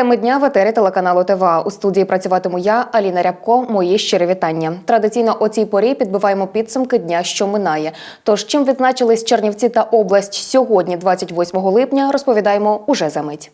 Теми дня в етері телеканалу ТВА. У студії працюватиму я, Аліна Рябко. Мої щирі вітання. Традиційно о цій порі підбиваємо підсумки дня, що минає. Тож, чим відзначились Чернівці та область сьогодні, 28 липня, розповідаємо уже за мить.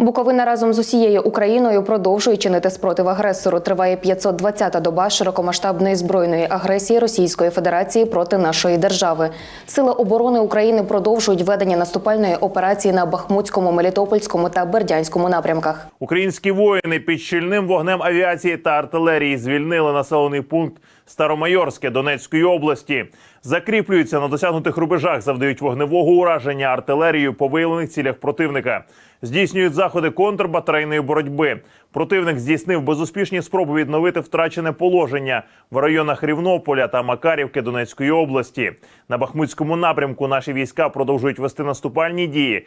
Буковина разом з усією Україною продовжує чинити спротив агресору. Триває 520-та доба широкомасштабної збройної агресії Російської Федерації проти нашої держави. Сили оборони України продовжують ведення наступальної операції на Бахмутському, Мелітопольському та Бердянському напрямках. Українські воїни під щільним вогнем авіації та артилерії звільнили населений пункт Старомайорське Донецької області. Закріплюються на досягнутих рубежах, завдають вогневого ураження артилерією по виявлених цілях противника. Здійснюють заходи контрбатарейної боротьби. Противник здійснив безуспішні спроби відновити втрачене положення в районах Рівнополя та Макарівки Донецької області. На Бахмутському напрямку наші війська продовжують вести наступальні дії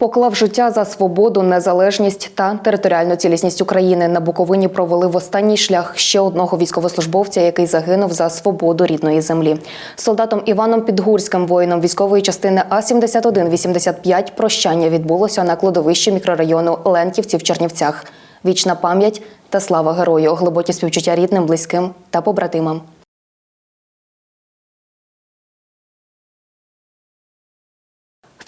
Поклав життя за свободу, незалежність та територіальну цілісність України. На Буковині провели в останній шлях ще одного військовослужбовця, який загинув за свободу рідної землі. Солдатом Іваном Підгурським, воїном військової частини А 7185 прощання відбулося на кладовищі мікрорайону Ленківці в Чернівцях. Вічна пам'ять та слава герою, глибокі співчуття рідним, близьким та побратимам.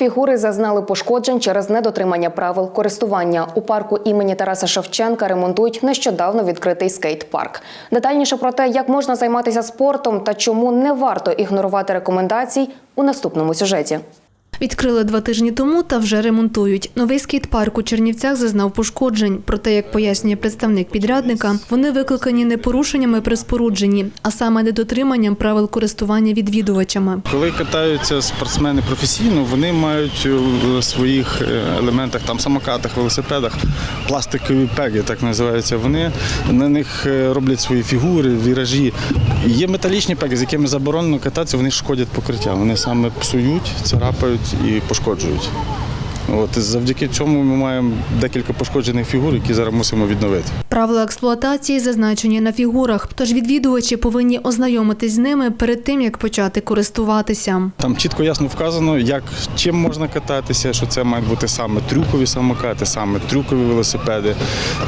Фігури зазнали пошкоджень через недотримання правил користування. У парку імені Тараса Шевченка ремонтують нещодавно відкритий скейт-парк. Детальніше про те, як можна займатися спортом та чому не варто ігнорувати рекомендацій у наступному сюжеті. Відкрили два тижні тому та вже ремонтують. Новий скейт-парк у Чернівцях зазнав пошкоджень. Проте, як пояснює представник підрядника, вони викликані не порушеннями при спорудженні, а саме недотриманням правил користування відвідувачами. Коли катаються спортсмени професійно, вони мають у своїх е, елементах, там самокатах, велосипедах, пластикові пеги, так називаються. Вони на них е, роблять свої фігури, віражі. Є металічні пеги, з якими заборонено кататися, вони шкодять покриття. Вони саме псують, царапають і пошкоджують. От завдяки цьому ми маємо декілька пошкоджених фігур, які зараз мусимо відновити. Правила експлуатації зазначені на фігурах, тож відвідувачі повинні ознайомитись з ними перед тим, як почати користуватися. Там чітко ясно вказано, як чим можна кататися, що це мають бути саме трюкові самокати, саме трюкові велосипеди,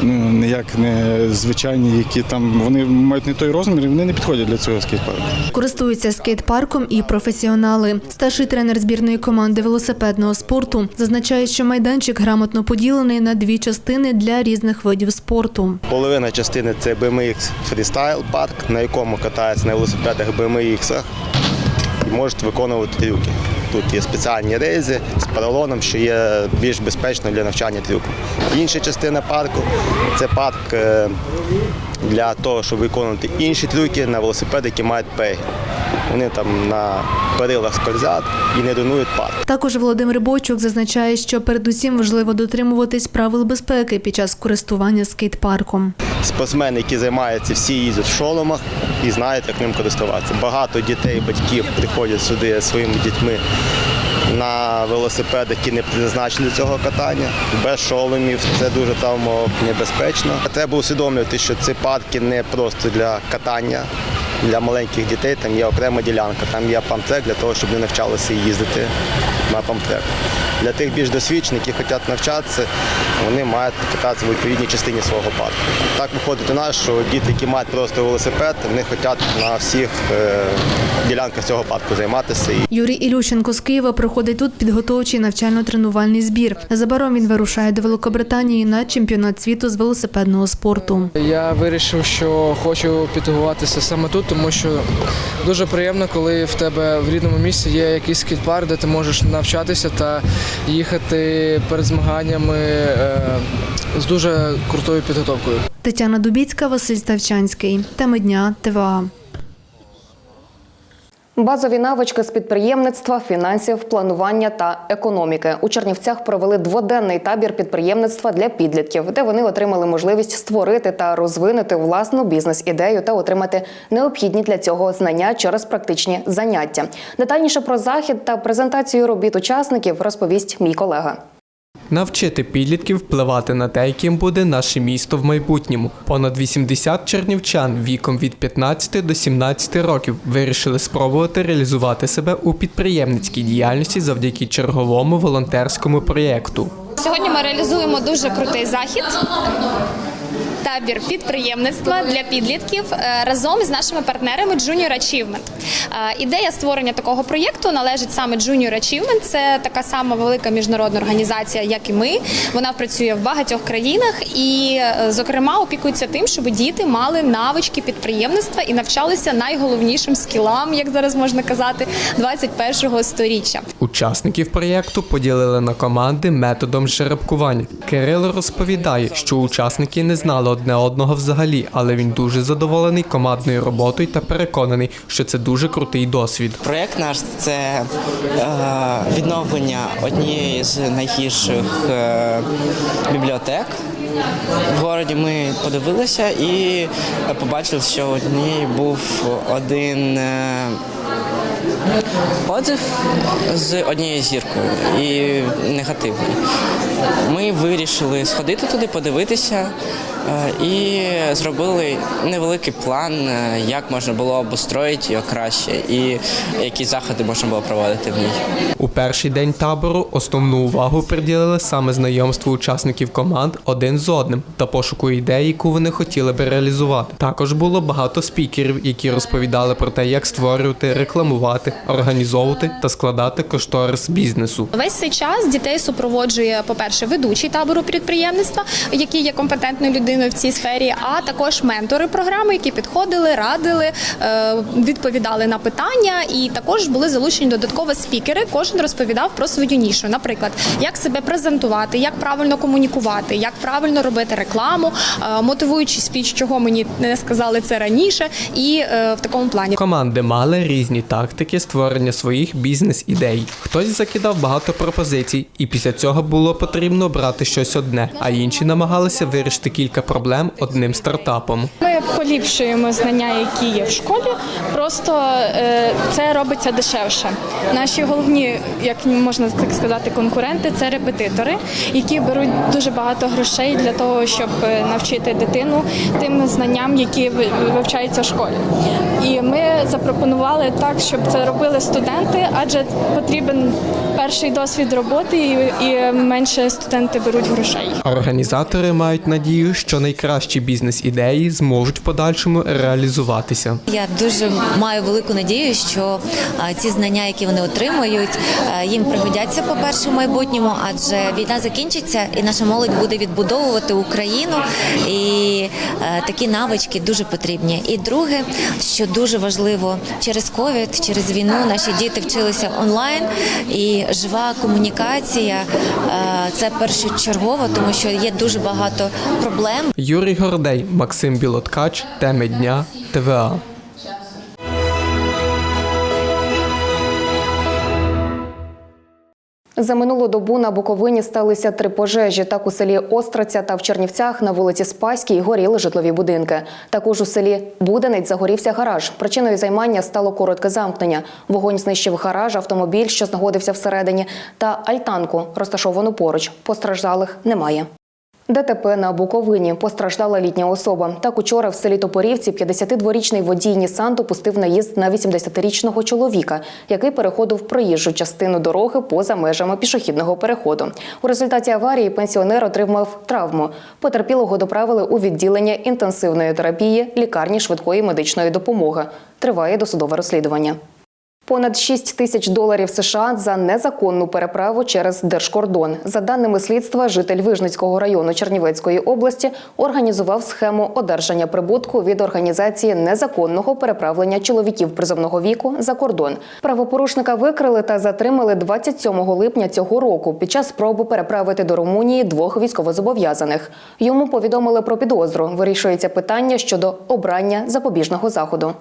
ну ніяк не звичайні, які там вони мають не той розмір, і вони не підходять для цього скейт-парку. Користуються скейт-парком і професіонали. Старший тренер збірної команди велосипедного спорту зазначає, що майданчик грамотно поділений на дві частини для різних видів спорту. Половина частини це BMX Freestyle парк, на якому катаються на велосипедах BMX і можуть виконувати трюки. Тут є спеціальні рейзи з поролоном, що є більш безпечно для навчання трюку. Інша частина парку це парк е, для того, щоб виконувати інші трюки на велосипеди, які мають пеги. Вони там на перилах скользять і не руйнують парк. Також Володимир Бочук зазначає, що передусім важливо дотримуватись правил безпеки під час користування скейт-парком. Спортсмени, які займаються, всі їздять в шоломах і знають, як ним користуватися. Багато дітей, батьків приходять сюди зі своїми дітьми на велосипедах, які не призначені для цього катання, без шоломів. Це дуже там небезпечно. Треба усвідомлювати, що ці парки не просто для катання. Для маленьких дітей там є окрема ділянка, там є памтрек для того, щоб вони навчалися їздити на памтрек. Для тих більш досвідчених, які хочуть навчатися, вони мають кататися в відповідній частині свого парку. Так виходить у нас, що діти, які мають просто велосипед, вони хочуть на всіх е, ділянках цього парку займатися. Юрій Ілющенко з Києва проходить тут підготовчий навчально-тренувальний збір. Незабаром він вирушає до Великобританії на чемпіонат світу з велосипедного спорту. Я вирішив, що хочу підготуватися саме тут, тому що дуже приємно, коли в тебе в рідному місці є якийсь скейт-парк, де ти можеш навчатися та їхати перед змаганнями е, з дуже крутою підготовкою. Тетяна Дубіцька, Василь Ставчанський. Теми дня ТВА. Базові навички з підприємництва, фінансів, планування та економіки у Чернівцях провели дводенний табір підприємництва для підлітків, де вони отримали можливість створити та розвинути власну бізнес-ідею та отримати необхідні для цього знання через практичні заняття. Детальніше про захід та презентацію робіт учасників розповість мій колега. Навчити підлітків впливати на те, яким буде наше місто в майбутньому. Понад 80 чернівчан віком від 15 до 17 років вирішили спробувати реалізувати себе у підприємницькій діяльності завдяки черговому волонтерському проєкту. Сьогодні ми реалізуємо дуже крутий захід. Табір підприємництва для підлітків е, разом з нашими партнерами Junior Achievement. Е, Ідея створення такого проєкту належить саме Junior Achievement. Це така сама велика міжнародна організація, як і ми. Вона працює в багатьох країнах і, е, зокрема, опікується тим, щоб діти мали навички підприємництва і навчалися найголовнішим скілам, як зараз можна казати, 21-го сторіччя. Учасників проєкту поділили на команди методом жеребкування. Кирило розповідає, що учасники не знали одне одного взагалі, але він дуже задоволений командною роботою та переконаний, що це дуже крутий досвід. Проєкт наш це е, відновлення однієї з найгірших е, бібліотек. В городі ми подивилися і побачили, що одній був один е, отзив з однією зіркою і негативний. Ми вирішили сходити туди, подивитися е, і зробили невеликий план, е, як можна було обустроїти його краще і які заходи можна було проводити в ній. У перший день табору основну увагу приділили саме знайомству учасників команд один з одним та пошуку ідеї, яку вони хотіли би реалізувати. Також було багато спікерів, які розповідали про те, як створювати, рекламувати, організовувати та складати кошторис бізнесу. Весь цей час дітей супроводжує, по-перше, ведучий табору підприємництва, який є компетентною людиною в цій сфері, а також ментори програми, які підходили, радили, е, відповідали на питання, і також були залучені додатково спікери. Кожен розповідав про свою нішу. Наприклад, як себе презентувати, як правильно комунікувати, як правильно робити рекламу, е, мотивуючий спіч, чого мені не сказали це раніше, і е, в такому плані. Команди мали різні тактики створення своїх бізнес-ідей. Хтось закидав багато пропозицій, і після цього було потрібно брати щось одне, а інші намагалися вирішити кілька проблем одним стартапом. Ми поліпшуємо знання, які є в школі. Просто е, це робиться дешевше. Наші головні, як можна так сказати, конкуренти це репетитори, які беруть дуже багато грошей для того, щоб е, навчити дитину тим знанням, які вивчаються в школі. І ми запропонували так, щоб це робили студенти, адже потрібен перший досвід роботи, і, менше студенти беруть грошей. Організатори мають надію, що найкращі бізнес-ідеї зможуть в подальшому реалізуватися. Я дуже маю велику надію, що ці знання, які вони отримують, їм пригодяться, по-перше, в майбутньому, адже війна закінчиться, і наша молодь буде відбудовувати Україну. І такі навички дуже потрібні. І друге, що дуже важливо, через ковід, через війну наші діти вчилися онлайн, і жива комунікація е, це першочергово, тому що є дуже багато проблем. Юрій Гордей, Максим Білоткач, теми дня ТВА. За минулу добу на Буковині сталися три пожежі. Так у селі Остраця та в Чернівцях на вулиці Спаській горіли житлові будинки. Також у селі Буденець загорівся гараж. Причиною займання стало коротке замкнення. Вогонь знищив гараж, автомобіль, що знаходився всередині, та альтанку, розташовану поруч. Постраждалих немає. ДТП на Буковині постраждала літня особа. Так учора в селі Топорівці 52-річний водій Нісан допустив наїзд на 80-річного чоловіка, який переходив проїжджу частину дороги поза межами пішохідного переходу. У результаті аварії пенсіонер отримав травму. Потерпілого доправили у відділення інтенсивної терапії лікарні швидкої медичної допомоги. Триває досудове розслідування. Понад 6 тисяч доларів США за незаконну переправу через держкордон. За даними слідства, житель Вижницького району Чернівецької області організував схему одержання прибутку від організації незаконного переправлення чоловіків призовного віку за кордон. Правопорушника викрили та затримали 27 липня цього року під час спроби переправити до Румунії двох військовозобов'язаних. Йому повідомили про підозру. Вирішується питання щодо обрання запобіжного заходу.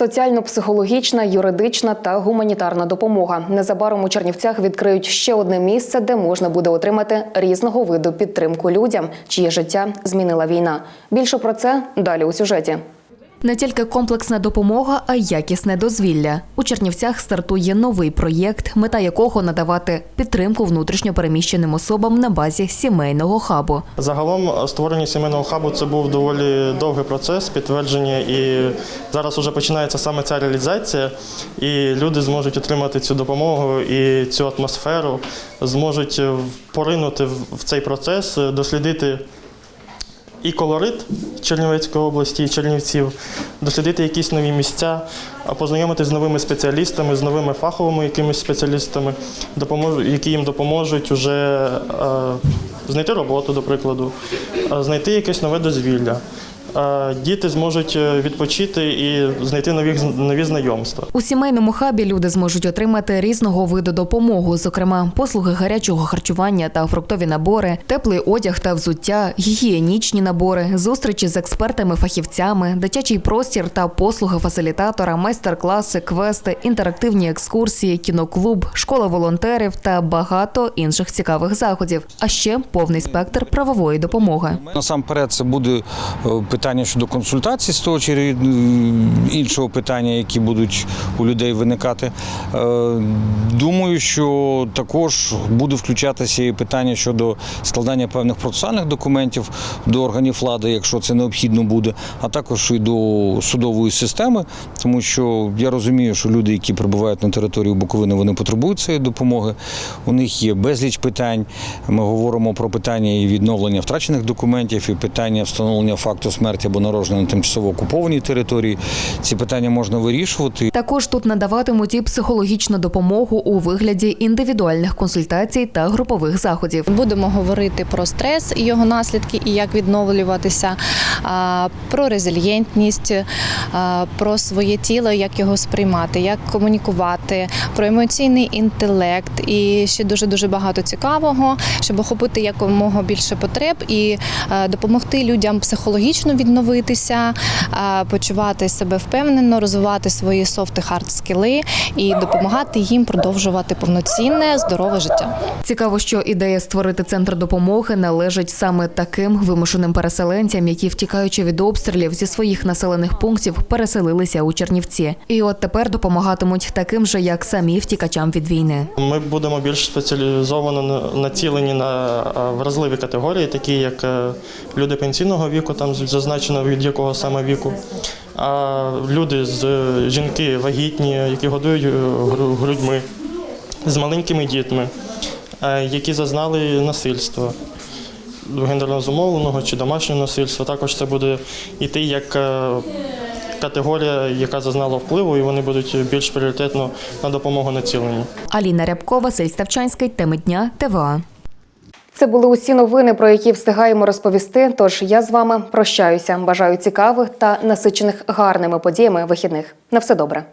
Соціально-психологічна, юридична та гуманітарна допомога. Незабаром у Чернівцях відкриють ще одне місце, де можна буде отримати різного виду підтримку людям, чиє життя змінила війна. Більше про це далі у сюжеті. Не тільки комплексна допомога, а й якісне дозвілля. У Чернівцях стартує новий проєкт, мета якого надавати підтримку внутрішньо переміщеним особам на базі сімейного хабу. Загалом створення сімейного хабу це був доволі довгий процес підтвердження, і зараз вже починається саме ця реалізація, і люди зможуть отримати цю допомогу і цю атмосферу, зможуть поринути в цей процес, дослідити і колорит Чернівецької області, і Чернівців, дослідити якісь нові місця, познайомитися з новими спеціалістами, з новими фаховими якимись спеціалістами, які їм допоможуть уже е, знайти роботу, до прикладу, е, знайти якесь нове дозвілля. Діти зможуть е, відпочити і знайти нові, нові знайомства. У сімейному хабі люди зможуть отримати різного виду допомогу, зокрема послуги гарячого харчування та фруктові набори, теплий одяг та взуття, гігієнічні набори, зустрічі з експертами-фахівцями, дитячий простір та послуги фасилітатора, майстер-класи, квести, інтерактивні екскурсії, кіноклуб, школа волонтерів та багато інших цікавих заходів. А ще повний спектр правової допомоги. Насамперед, це буде е, питання щодо консультацій з того чи іншого питання, які будуть у людей виникати. Е, Думаю, що також буде включатися і питання щодо складання певних процесуальних документів до органів влади, якщо це необхідно буде, а також і до судової системи, тому що я розумію, що люди, які прибувають на територію Буковини, вони потребують цієї допомоги. У них є безліч питань. Ми говоримо про питання і відновлення втрачених документів, і питання встановлення факту смерті або народження на тимчасово окупованій території. Ці питання можна вирішувати. Також тут надаватимуть і психологічну допомогу у вигляді індивідуальних консультацій та групових заходів. Будемо говорити про стрес і його наслідки, і як відновлюватися, про резильєнтність, про своє тіло, як його сприймати, як комунікувати, про емоційний інтелект і ще дуже дуже багато цікавого, щоб охопити якомога більше потреб і допомогти людям психологічно відновитися, почувати себе впевнено, розвивати свої софт і хард скіли і допомагати їм продовжувати повноцінне здорове життя. Цікаво, що ідея створити центр допомоги належить саме таким вимушеним переселенцям, які, втікаючи від обстрілів зі своїх населених пунктів, переселилися у Чернівці. І от тепер допомагатимуть таким же, як самі втікачам від війни. Ми будемо більш спеціалізовано на- націлені на вразливі категорії, такі як е, люди пенсійного віку, там зазначено від якого саме віку. А люди з е, жінки вагітні, які годують е, гру- грудьми, з маленькими дітьми, е, які зазнали насильства гендерно зумовленого чи домашнього насильства. Також це буде йти як категорія, яка зазнала впливу, і вони будуть більш пріоритетно на допомогу націлені. Аліна Рябко, Василь Ставчанський, теми дня, ТВА. Це були усі новини, про які встигаємо розповісти. Тож я з вами прощаюся. Бажаю цікавих та насичених гарними подіями вихідних. На все добре.